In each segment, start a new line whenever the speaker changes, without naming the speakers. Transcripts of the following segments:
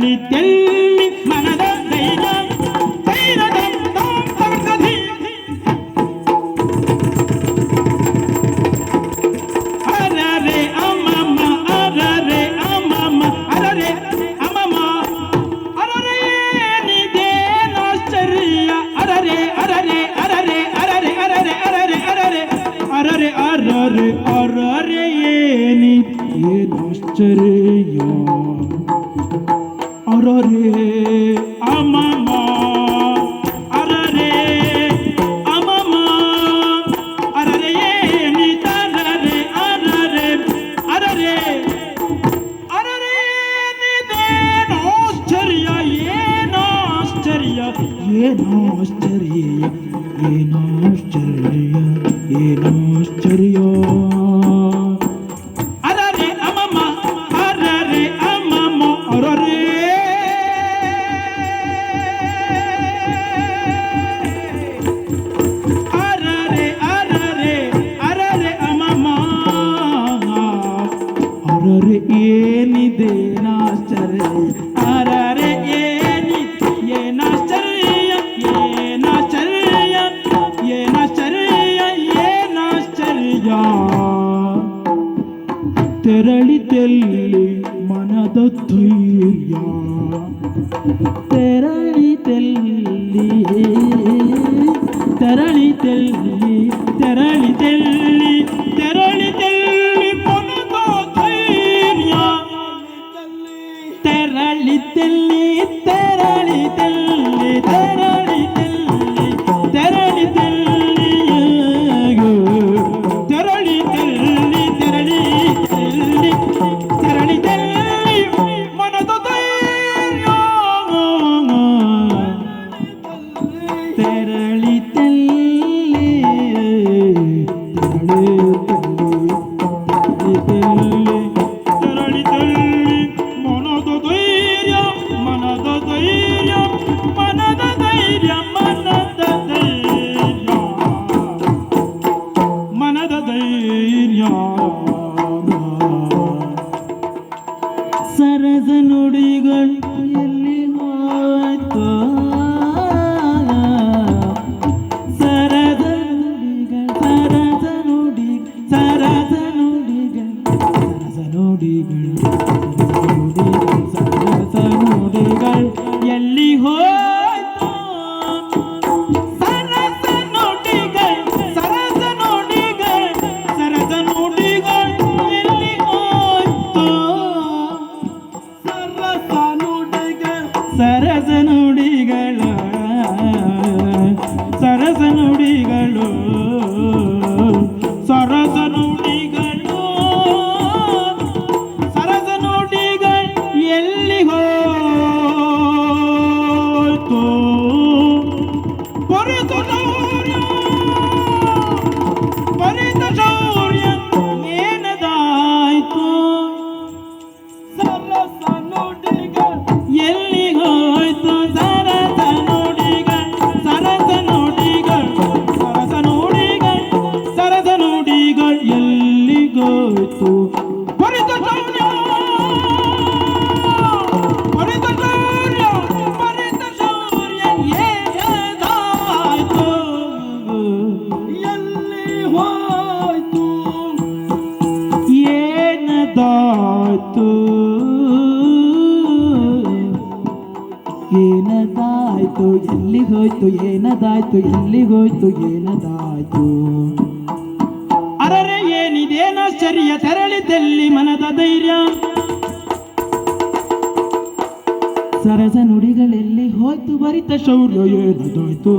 தெள்ளி தெள்ளி மனத தெய்வம் தெய்வம் அரரே அரரே ஏனி ஏன் ஆச்சரியம் அரரே அம்மா அரரே அம்மா அரரே நீ தரரே அரரே அரரே அரரே நீதேன் ஆச்சரிய ஏன் ஆச்சரிய ஏன் ஆச்சரிய ஏன் ஆச்சரிய ஏன் ஆச்சரிய ಕೆರಳಿ Thank you. ನುಡಿಗ ಎಲ್ಲಿಗೋಯ್ತು ಬರಿದ ಶೌರ್ಯ ಬರಿದ ಶೌರ್ಯ ಹೋಯ್ತು? ಏನದಾಯ್ತು ಏನದಾಯ್ತು ಎಲ್ಲಿಗೋಯ್ತು ಏನದಾಯ್ತು ಎಲ್ಲಿಗೋಯ್ತು ಏನದಾಯ್ತು ಐಶ್ವರ್ಯ ತೆರಳಿದಲ್ಲಿ ಮನದ ಧೈರ್ಯ. ಸರಸ ನುಡಿಗಳಲ್ಲಿ ಹೋಯ್ತು ಬರಿತ ಶೌರ್ಯ ಏನದೋಯ್ತು?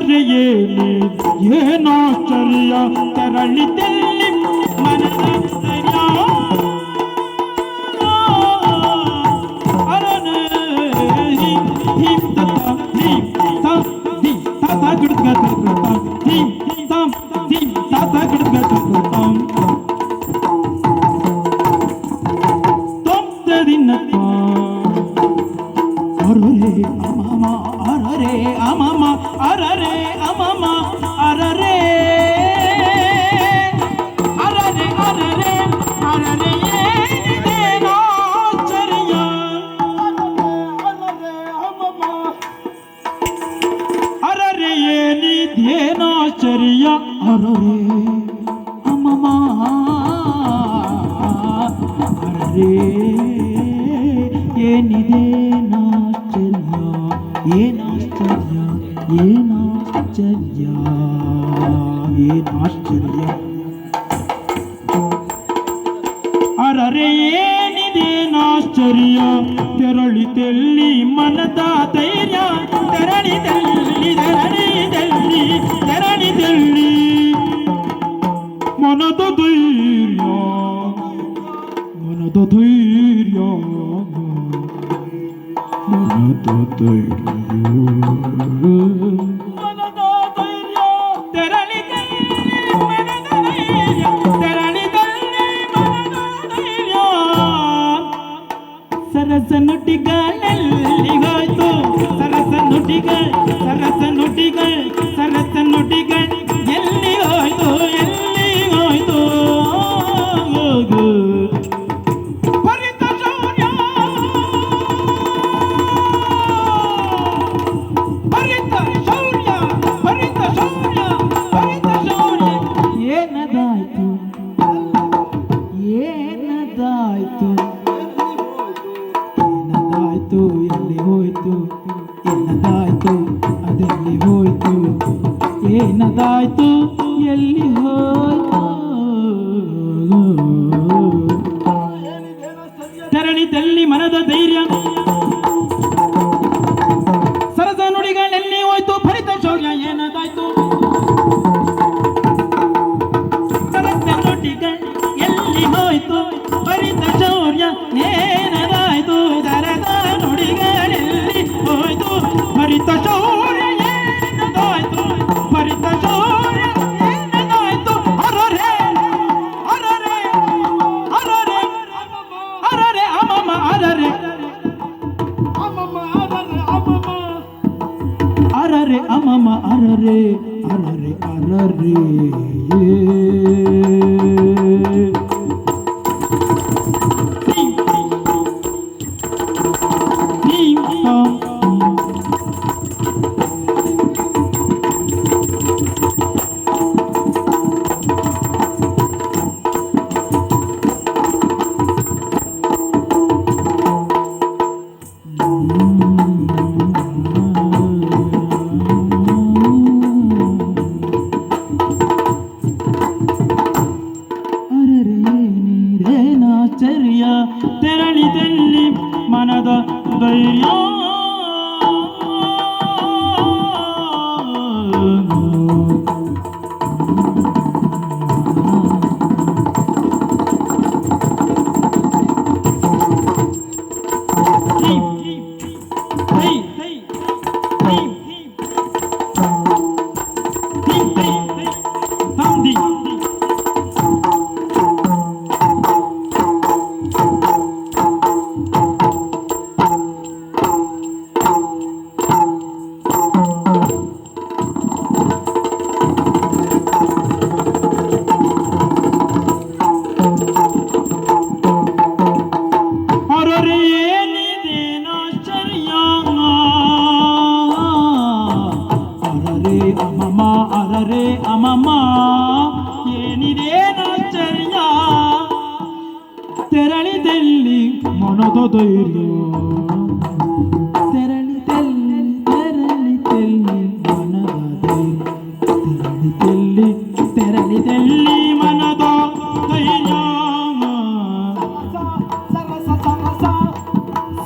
पर ये नींद ये नौचरिया సరస నుటిగా నల్లిగోతో సరస నుటిగా సరస నుటిగా సరస నుటిగా হয়তো ಆಶ್ಚರ್ಯ ತೆರಳಿದಲ್ಲಿ ಮನದ ಧೈರ್ಯ ಏನಿದೇನಾಶ್ಚರ್ಯ ತೆರಳಿದಲ್ಲಿ ಮನದ ಧೈರ್ಯ ತೆರಳಿದಲ್ಲಿ ತೆರಳಿದಲ್ಲಿ ಮನದ ಧೈರ್ಯ ತೆರಳಿದಲ್ಲಿ ತೆರಳಿದಲ್ಲಿ ಮನದ ಧೈರ್ಯ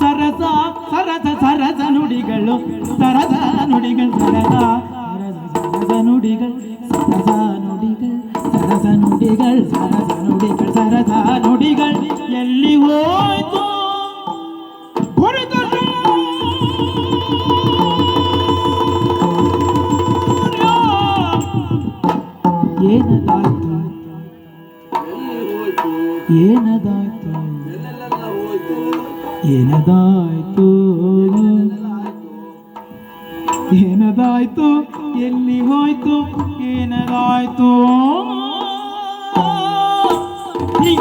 ಸರಸ ಸರಸ ಸರಸ ನುಡಿಗಳು ಸರಸ ನುಡಿಗಳು ಸರಸ ಸರಸ ಸರಸ ನುಡಿಗಳು Bye. ಏನದಾಯ್ತು ಎಲ್ಲಿ ಹೋಯ್ತು ಏನದಾಯ್ತು ಹಿ,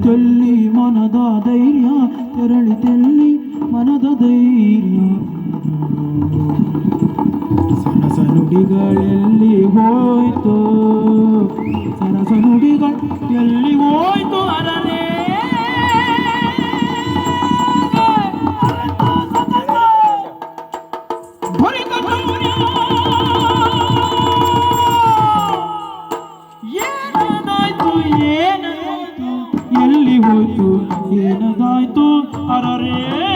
ತೆರಳಿತಲ್ಲಿ ಮನದ ಧೈರ್ಯ ತೆರಳಿತೆಲ್ಲಿ ಮನದ ಧೈರ್ಯ ಸರಸ ನುಡಿಗಳೆಲ್ಲಿ ಹೋಯ್ತು ಸರಸ ನುಡಿಗಳು ಹೋಯ್ತು ಅರರೆ Yeah. হইতো দিন যাইতো আর রে